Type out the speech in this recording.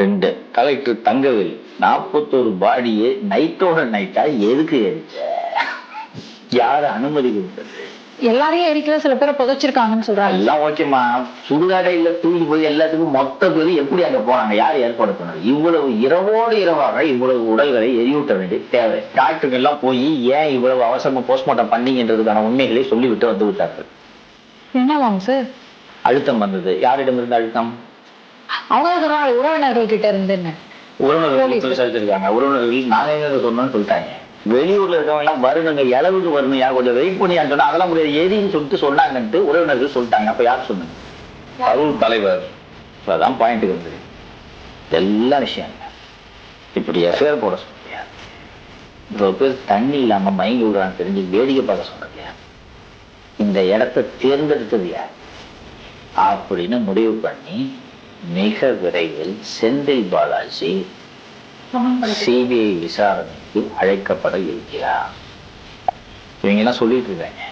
ரெண்டு. கலெக்டர் தங்கவேல். நாற்பத்தோரு பாடியை நைட்டோட நைட்டா எதுக்கு எரிச்ச? யாரு அனுமதி கொடுத்தது? எல்லாரையும் எரிக்கல சில பேரை புதைச்சிருக்காங்கன்னு சொல்றாங்க. எல்லாம் ஓகேம்மா சுடுகாடையில தூக்கி போய் எல்லாத்துக்கும் மொத்த பேர் எப்படி அங்க போனாங்க யார் ஏற்பாடு பண்ணது? இவ்வளவு இரவோடு இரவாக இவ்வளவு உடல்களை எரியூட்ட வேண்டிய தேவை. டாக்டர்கள் எல்லாம் போய் ஏன் இவ்வளவு அவசரமா போஸ்ட்மார்ட்டம் பண்ணீங்கன்றதுக்கான உண்மைகளை சொல்லிவிட்டு வந்து விட்டார்கள். என்னவாங்க சார் அழுத்தம் வந்தது. யாரிடம் இருந்த அழுத்தம்? அவங்க சொன்னாங்க உறவினர்கள் கிட்ட இருந்துன்னு உறவினர்கள் விசாரிச்சிருக்காங்க உறவினர்கள் நாங்க எங்க சொன்னோம்னு சொல்லிட்டாங்க. வெளியூர்ல இருக்கவங்க எல்லாம் வரணுங்க இளவுக்கு வரணும் யார் கொஞ்சம் வெயிட் பண்ணி சொன்னா அதெல்லாம் முடியாது. எரின்னு சொல்லிட்டு சொன்னாங்கன்ட்டு உறவினர்கள் சொல்லிட்டாங்க. அப்ப யார் சொன்னாங்க அருள் தலைவர். அதான் பாயிண்ட்டுக்கு வந்து எல்லா விஷயம் இப்படி எஃப்ஐஆர் போட சொல்லியா இவ்வளவு பேர் தண்ணி இல்லாம மயங்கி விடுறான்னு தெரிஞ்சு வேடிக்கை பார்க்க சொன்னது இந்த இடத்தை தேர்ந்தெடுத்தது யார்? அப்படின்னு முடிவு பண்ணி மிக விரைவில் செந்தில் பாலாஜி சிபிஐ விசாரணைக்கு அழைக்கப்பட இருக்கிறார். இவங்க எல்லாம் சொல்லிட்டு இருக்காங்க.